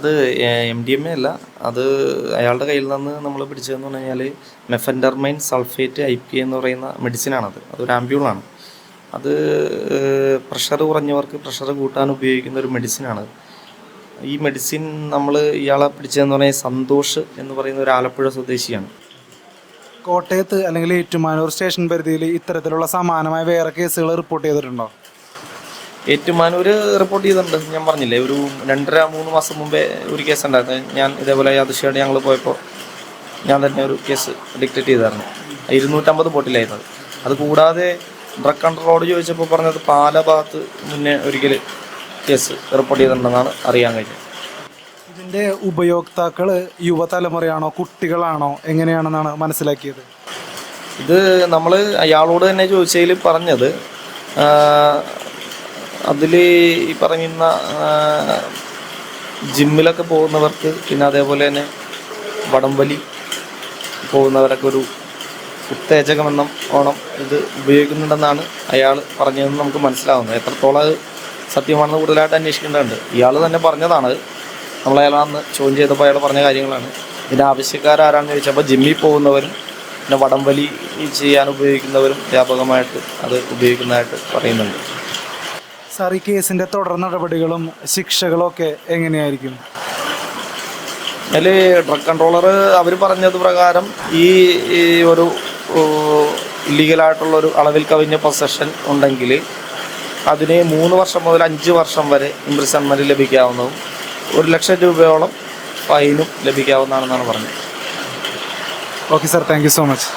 അത് M D M A അല്ല. അത് അയാളുടെ കയ്യിൽ നിന്ന് നമ്മൾ പിടിച്ചതെന്ന് പറഞ്ഞു കഴിഞ്ഞാൽ മെഫൻഡർമൈൻ സൾഫേറ്റ് ഐ പി എന്ന് പറയുന്ന മെഡിസിനാണത്. അതൊരു ആംബ്യൂളാണ് അത് പ്രഷർ കുറഞ്ഞവർക്ക് പ്രഷർ കൂട്ടാൻ ഉപയോഗിക്കുന്ന ഒരു മെഡിസിനാണ്. ഈ മെഡിസിൻ നമ്മൾ ഇയാളെ പിടിച്ചതെന്ന് പറഞ്ഞാൽ സന്തോഷ് എന്ന് പറയുന്ന ഒരു ആലപ്പുഴ സ്വദേശിയാണ്. കോട്ടയത്ത് അല്ലെങ്കിൽ ഏറ്റുമാനൂർ സ്റ്റേഷൻ പരിധിയിൽ ഇത്തരത്തിലുള്ള സമാനമായ വേറെ കേസുകൾ റിപ്പോർട്ട് ചെയ്തിട്ടുണ്ടോ? ഏറ്റുമാനൂർ റിപ്പോർട്ട് ചെയ്തിട്ടുണ്ട്. ഞാൻ പറഞ്ഞില്ലേ ഒരു രണ്ടര മൂന്ന് മാസം മുമ്പേ ഒരു കേസ് ഉണ്ടായിരുന്നു. ഞാൻ ഇതേപോലെ യാദൃശ്യമായിട്ട് ഞങ്ങൾ പോയപ്പോൾ ഞാൻ തന്നെ ഒരു കേസ് ഡിക്റ്റേറ്റ് ചെയ്തായിരുന്നു. ഇരുന്നൂറ്റമ്പത് ബോട്ടിലായിരുന്നത് അത്. കൂടാതെ ഡ്രഗ് കൺട്രോളോട് ചോദിച്ചപ്പോൾ പറഞ്ഞത് പാല ഭാഗത്ത് മുന്നേ ഒരിക്കൽ കേസ് റിപ്പോർട്ട് ചെയ്തിട്ടുണ്ടെന്നാണ് അറിയാൻ കഴിഞ്ഞത്. ഇതിന്റെ ഉപയോക്താക്കൾ യുവതലമുറയാണോ കുട്ടികളാണോ എങ്ങനെയാണെന്നാണ് മനസ്സിലാക്കിയത്? ഇത് നമ്മൾ അയാളോട് തന്നെ ചോദിച്ചതിൽ പറഞ്ഞത് അതിൽ ഈ പറയുന്ന ജിമ്മിലൊക്കെ പോകുന്നവർക്ക് പിന്നെ അതേപോലെ തന്നെ വടംവലി പോകുന്നവരൊക്കെ ഒരു ഉത്തേജകമെന്ന ഓണം ഇത് ഉപയോഗിക്കുന്നുണ്ടെന്നാണ് അയാൾ പറഞ്ഞതെന്ന് നമുക്ക് മനസ്സിലാവുന്നത്. എത്രത്തോളം അത് സത്യമാണെന്ന് കൂടുതലായിട്ട് അന്വേഷിക്കേണ്ടതുണ്ട്. ഇയാൾ തന്നെ പറഞ്ഞതാണ്. നമ്മൾ അയാളാന്ന് ചോദ്യം ചെയ്തപ്പോൾ അയാൾ പറഞ്ഞ കാര്യങ്ങളാണ്. ഇതിന്റെ ആവശ്യക്കാരാരാണെന്ന് ചോദിച്ചപ്പോൾ ജിമ്മിൽ പോകുന്നവരും പിന്നെ വടംവലി ചെയ്യാൻ ഉപയോഗിക്കുന്നവരും വ്യാപകമായിട്ട് അത് ഉപയോഗിക്കുന്നതായിട്ട് പറയുന്നുണ്ട്. സാർ ഈ കേസിന്റെ തുടർ നടപടികളും ശിക്ഷകളും ഒക്കെ എങ്ങനെയായിരിക്കും? അതിൽ ഡ്രഗ് കൺട്രോളർ അവർ പറഞ്ഞത് പ്രകാരം ഈ ഒരു ഇല്ലീഗലായിട്ടുള്ള ഒരു അളവിൽ കവിഞ്ഞ പൊസഷൻ ഉണ്ടെങ്കിൽ അതിന് മൂന്ന് വർഷം മുതൽ അഞ്ച് വർഷം വരെ ഇംപ്രിസൺമെന്റ് ലഭിക്കാവുന്നതും ഒരു ലക്ഷം രൂപയോളം ഫൈനും ലഭിക്കാവുന്നതാണെന്നാണ് പറഞ്ഞത്. Okay sir thank you so much